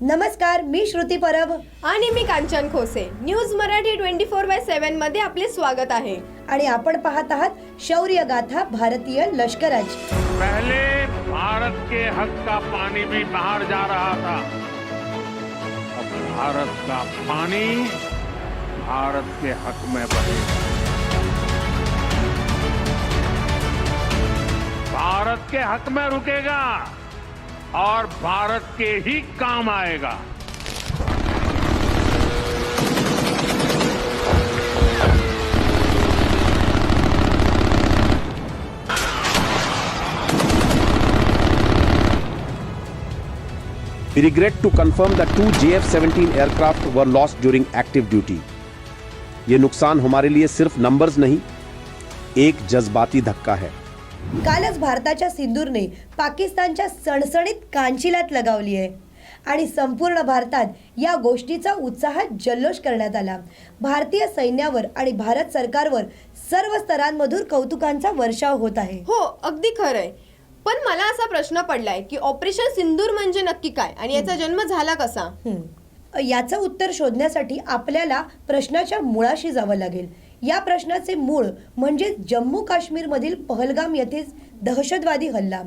नमस्कार मी श्रुती परब. आणि मी Kanchan Khose. News Marathi twenty four by सेव्हनमध्ये आपले स्वागत आहे. आणि आपण पाहत आहात शौर्य गाथा भारतीय लष्कराची. पहले भारत के हक का पानी भी बाहर जा रहा था। अब भारत का पानी भारत के हक में बनेगा भारत के हक में रुकेगा। और भारत के ही काम आएगा We regret to confirm that two JF-17 aircraft were lost during active duty. ये नुकसान हमारे लिए सिर्फ़ नंबर्स नहीं एक जज्बाती धक्का है कालच भारताच्या सिंदूरने पाकिस्तानच्या सणसणीत कांचिलात लगावली आहे. आणि संपूर्ण भारतात या गोष्टीचा उत्साह जल्लोष करण्यात आला. भारतीय सैन्यावर आणि भारत सरकारवर सर्व स्तरांमधून कौतुकांचा वर्षाव होत आहे. हो अगदी खरंय. पण मला असा प्रश्न पडलाय की ऑपरेशन सिंदूर म्हणजे नक्की काय? आणि याचा जन्म झाला कसा? हं. याचं उत्तर शोधण्यासाठी आपल्याला प्रश्नाच्या मुळाशी जावं लागेल. या प्रश्नाचे मूळ म्हणजे जम्मू काश्मीरमधील पहलगाम येथे दहशतवादी हल्ला.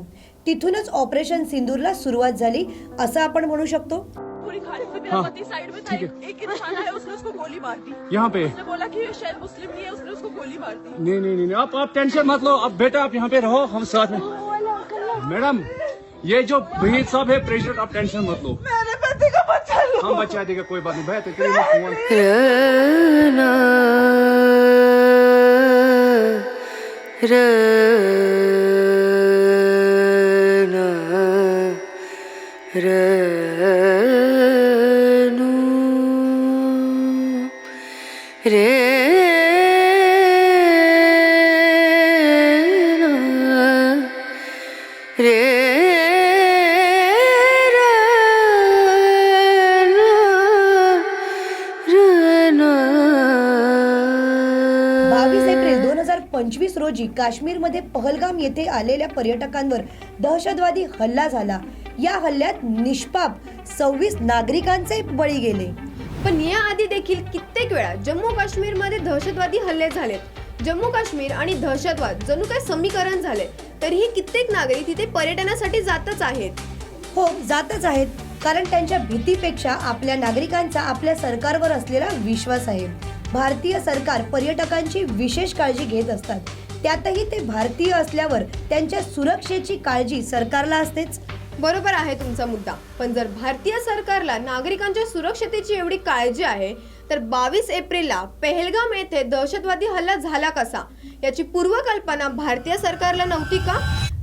तिथूनच ऑपरेशन सिंदूरला सुरुवात झाली असं आपण म्हणू शकतो. पूरी खालिद पे मेरा पति साइड में था ठीक एक एक इंसान आया उसने उसको गोली मार दी यहाँ पे. उसने बोला कि ये शायद मुस्लिम नहीं है उसने उसको गोली मार दी नहीं नहीं नहीं नहीं, आप आप टेंशन मत लो। अब बेटा आप यहाँ पे रहो हम साथ में। मैडम ये जो भहीर साहब है प्रेसिडेंट आप टेंशन मत लो। मेरे पति का बच्चा लो हम बचा देगा कोई बात नहीं। भैया तो करिए मत फोन। बावीस एप्रिल दोन हजार पंचवीस रोजी काश्मीरमध्ये पहलगाम येथे आलेल्या पर्यटकांवर दहशतवादी हल्ला झाला. या हल्ल्यात निष्पाप सव्वीस नागरिकांचे बळी गेले. पण याआधी देखील कित्येक वेळा जम्मू काश्मीरमध्ये दहशतवादी हल्ले झालेत. जम्मू काश्मीर आणि दहशतवाद जणू काय समीकरण झाले तरीही कित्येक नागरिक तिथे पर्यटनासाठी जातच आहेत. हो जातच आहेत. कारण त्यांच्या भीतीपेक्षा आपल्या नागरिकांचा आपल्या सरकारवर असलेला विश्वास आहे. भारतीय सरकार पर्यटकांची विशेष काळजी घेत असतात. त्यातही ते भारतीय असल्यावर त्यांच्या सुरक्षेची काळजी सरकारला असतेच. बरोबर आहे तुमचा मुद्दा. पण जर भारतीय सरकारला नागरिकांच्या सुरक्षतेची एवढी काळजी आहे तर बावीस एप्रिलला पेहलगाम येथे दहशतवादी हल्ला झाला कसा? याची पूर्वकल्पना भारतीय सरकारला नव्हती का?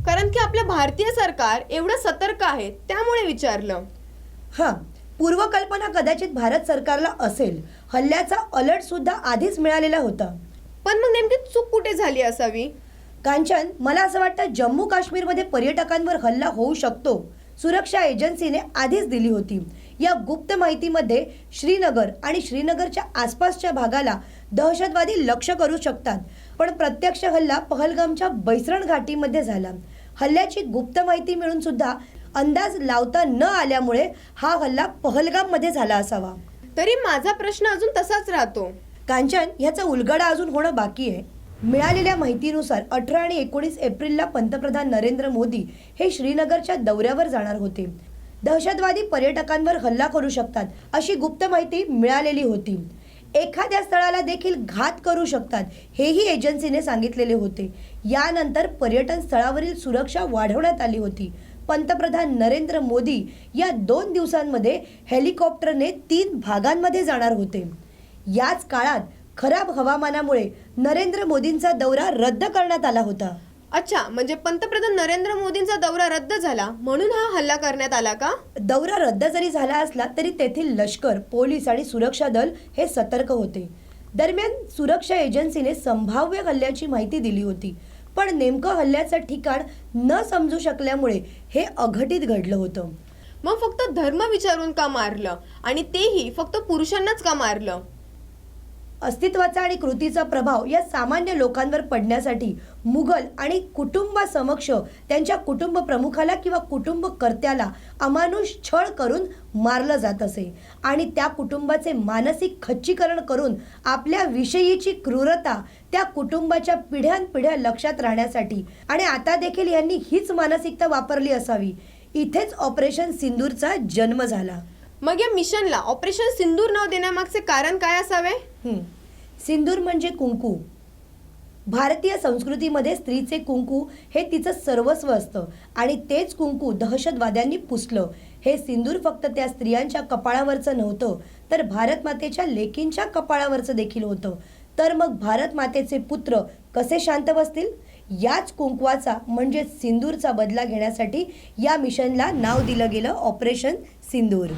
कारण की आपलं भारतीय सरकार एवढं सतर्क आहे त्यामुळे विचारलं. हां. पूर्वकल्पना कदाचित भारत सरकारला असेल हल्ल्याचा अलर्ट सुद्धा आधीच मिळालेला होता. पण मग नेमकी चूक कुठे झाली असावी? कांचन मला असं वाटतं जम्मू काश्मीरमध्ये पर्यटकांवर हल्ला होऊ शकतो. सुरक्षा एजन्सीने आधीच दिली होती. या गुप्त माहितीमध्ये श्रीनगर आणि श्रीनगरच्या आसपासच्या भागाला दहशतवादी लक्ष करू शकतात. पण प्रत्यक्ष हल्ला पहलगामच्या बैसरण घाटीमध्ये झाला. हल्ल्याची गुप्त माहिती मिळून सुद्धा अंदाज लावता न आल्यामुळे हा हल्ला पहलगाममध्ये झाला असावा. तरी माझा प्रश्न अजून तसाच राहतो. कांचन ह्याचा उलगडा अजून होणं बाकी आहे. मिळालेल्या माहितीनुसार अठरा आणि एकोणीस एप्रिलला पंतप्रधान नरेंद्र मोदी हे श्रीनगरच्या दौऱ्यावर जाणार होते. दहशतवादी पर्यटकांवर हल्ला करू शकतात अशी गुप्त माहिती मिळालेली होती. एखाद्या स्थळाला देखील घात करू शकतात हेही एजन्सीने सांगितलेले होते. यानंतर पर्यटन स्थळावरील सुरक्षा वाढवण्यात आली होती. पंतप्रधान नरेंद्र मोदी या दोन दिवसांमध्ये हेलिकॉप्टरने तीन भागांमध्ये जाणार होते. याच काळात खराब हवामानामुळे नरेंद्र मोदींचा दौरा रद्द करण्यात आला होता. अच्छा म्हणजे पंतप्रधान नरेंद्र मोदींचा दौरा रद्द झाला म्हणून हा हल्ला करण्यात आला का? दौरा रद्द जरी झाला असला तरी तेथील लष्कर पोलीस आणि सुरक्षा दल हे सतर्क होते. दरम्यान सुरक्षा एजन्सीने संभाव्य हल्ल्याची माहिती दिली होती. पण नेमकं हल्ल्याचं ठिकाण न समजू शकल्यामुळे हे अघटित घडलं होतं. मग फक्त धर्म विचारून का मारलं? आणि तेही फक्त पुरुषांनाच का मारलं? अस्तित्वाचा आणि कृतीचा प्रभाव या सामान्य लोकांवर पडण्यासाठी मुघल आणि कुटुंबासमक्ष त्यांच्या कुटुंब प्रमुखाला किंवा कुटुंब कर्त्याला अमानुष छळ करून मारलं जात असे. आणि त्या कुटुंबाचे मानसिक खच्चीकरण करून आपल्या विषयीची क्रूरता त्या कुटुंबाच्या पिढ्यानपिढ्या लक्षात राहण्यासाठी. आणि आता देखील यांनी हीच मानसिकता वापरली असावी. इथेच ऑपरेशन सिंदूरचा जन्म झाला. मग या मिशनला ऑपरेशन सिंदूर नाव देण्यामागचे कारण काय असावे? सिंदूर म्हणजे कुंकू. भारतीय संस्कृतीमध्ये स्त्रीचे कुंकू हे तिचं सर्वस्व असतं आणि तेच कुंकू दहशतवाद्यांनी पुसलं. हे सिंदूर फक्त त्या स्त्रियांच्या कपाळावरचं नव्हतं तर भारत मातेच्या लेकींच्या कपाळावरचं देखील होतं. तर मग भारत मातेचे पुत्र कसे शांत बसतील? याच कुंकवाचा म्हणजे सिंदूरचा बदला घेण्यासाठी या मिशनला नाव दिलं गेलं ऑपरेशन सिंदूर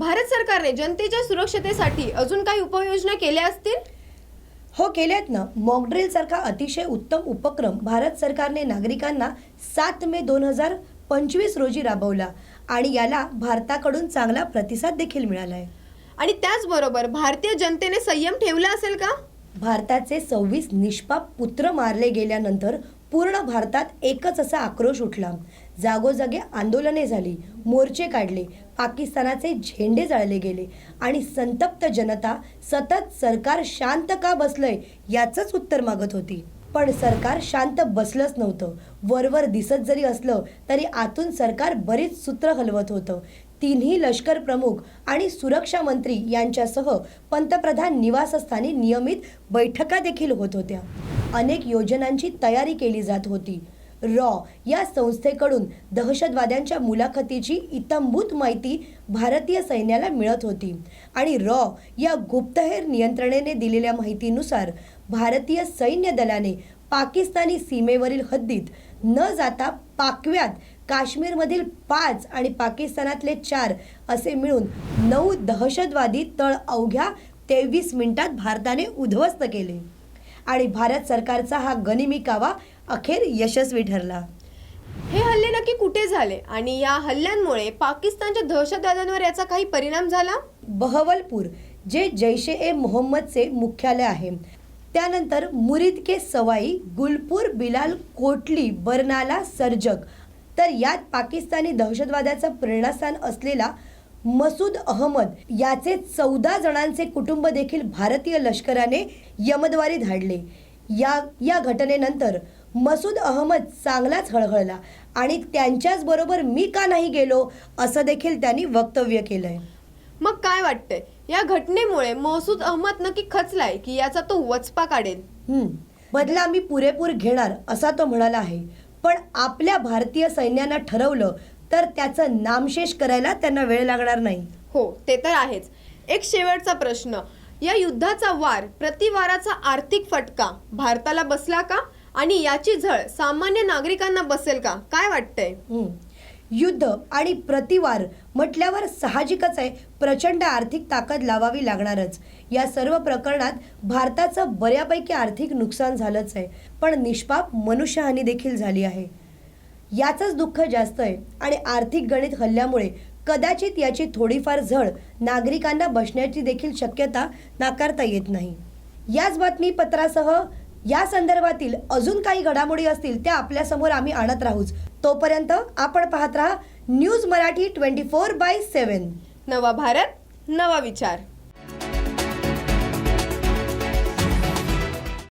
भारत सरकारने जनतेच्या सुरक्षतेसाठी अजून काही उपाययोजना केल्या असतील? हो केलेत ना. मॉकड्रिल सारखा अतिशय उत्तम उपक्रम भारत सरकारने नागरिकांना सात मे दोन हजार पंचवीस रोजी राबवला आणि याला भारताकडून चांगला प्रतिसाद देखील मिळाला आहे आणि त्याचबरोबर भारतीय जनतेने संयम ठेवला असेल का? भारताचे सव्वीस निष्पाप पुत्र मारले गेल्यानंतर पूर्ण भारतात एकच असा आक्रोश उठला. जागोजागी आंदोलने झाली मोर्चे काढले पाकिस्तानाचे झेंडे जाळले गेले आणि संतप्त जनता सतत सरकार शांत का बसलंय याचंच उत्तर मागत होती. पण सरकार शांत बसलंच नव्हतं. वरवर दिसत जरी असलं तरी आतून सरकार बरीच सूत्र हलवत होतं. तिन्ही लष्कर प्रमुख आणि सुरक्षा मंत्री यांच्यासह पंतप्रधान निवासस्थानी नियमित बैठका देखील होत होत्या. अनेक योजनांची तयारी केली जात होती. रॉ या संस्थेकडून दहशतवाद्यांच्या मुलाखतीची इतंभूत माहिती भारतीय सैन्याला मिळत होती. आणि रॉ या गुप्तहेर नियंत्रणेने दिलेल्या माहितीनुसार भारतीय सैन्य दलाने पाकिस्तानी सीमेवरील हद्दीत न जाता पाकव्यात काश्मीरमधील पाच आणि पाकिस्तानातले चार असे मिळून नऊ दहशतवादी तळ अवघ्या तेवीस मिनिटात भारताने उद्ध्वस्त केले. आणि भारत सरकारचा हा गनिमी कावा अखेर यशस्वी ठरला. हे हल्ले नक्की कुठे झाले? आणि या हल्ल्यांमुळे पाकिस्तानच्या दहशतवाद्यांवर याचा काही परिणाम झाला? बहवलपूर जे जैशे ए मोहम्मदचे मुख्यालय आहे. त्यानंतर मुरीद के सवाई गुलपूर बिलाल कोटली बर्नाला सर्जक तर यात पाकिस्तानी दहशतवाद्याचं प्रेरणास्थान असलेला मसूद अहमद याचे चौदा जणांचे कुटुंब देखील भारतीय लष्कराने यमद्वारी धाडले. या या घटनेनंतर मसूद अहमद चांगलाच हळहळला आणि त्यांच्याच बरोबर मी का नाही गेलो असं देखील त्यांनी वक्तव्य केलंय. मग काय वाटतंय? या घटनेमुळे महसूद अहमद नक्की खचलाय की याचा तो वचपा काढेल. बदला मी पुरेपूर घेणार असा तो म्हणाला आहे. पण आपल्या भारतीय सैन्यानं ठरवलं तर त्याचं नामशेष करायला त्यांना वेळ लागणार नाही. हो ते तर आहेच. एक शेवटचा प्रश्न. या युद्धाचा वार प्रतिवाराचा आर्थिक फटका भारताला बसला का? आणि याची झळ सामान्य नागरिकांना बसेल का? काय वाटतंय? युद्ध आणि प्रतिवार म्हटल्यावर साहजिकच आहे. प्रचंड आर्थिक ताकद लावावी लागणारच. या सर्व प्रकरणात भारताचं बऱ्यापैकी आर्थिक नुकसान झालंच आहे. पण निष्पाप मनुष्यहानी देखील झाली आहे. याचंच दुःख जास्त आहे. आणि आर्थिक गणित हल्ल्यामुळे कदाचित याची थोडीफार झळ नागरिकांना बसण्याची देखील शक्यता नाकारता येत नाही. याच बातमीपत्रासह या संदर्भातील अजून काही घडामोडी असतील त्या आपल्यासमोर आम्ही आणत राहूच. तोपर्यंत आपण पाहत राहा news Marathi twenty four by seven नवा भारत नवा विचार.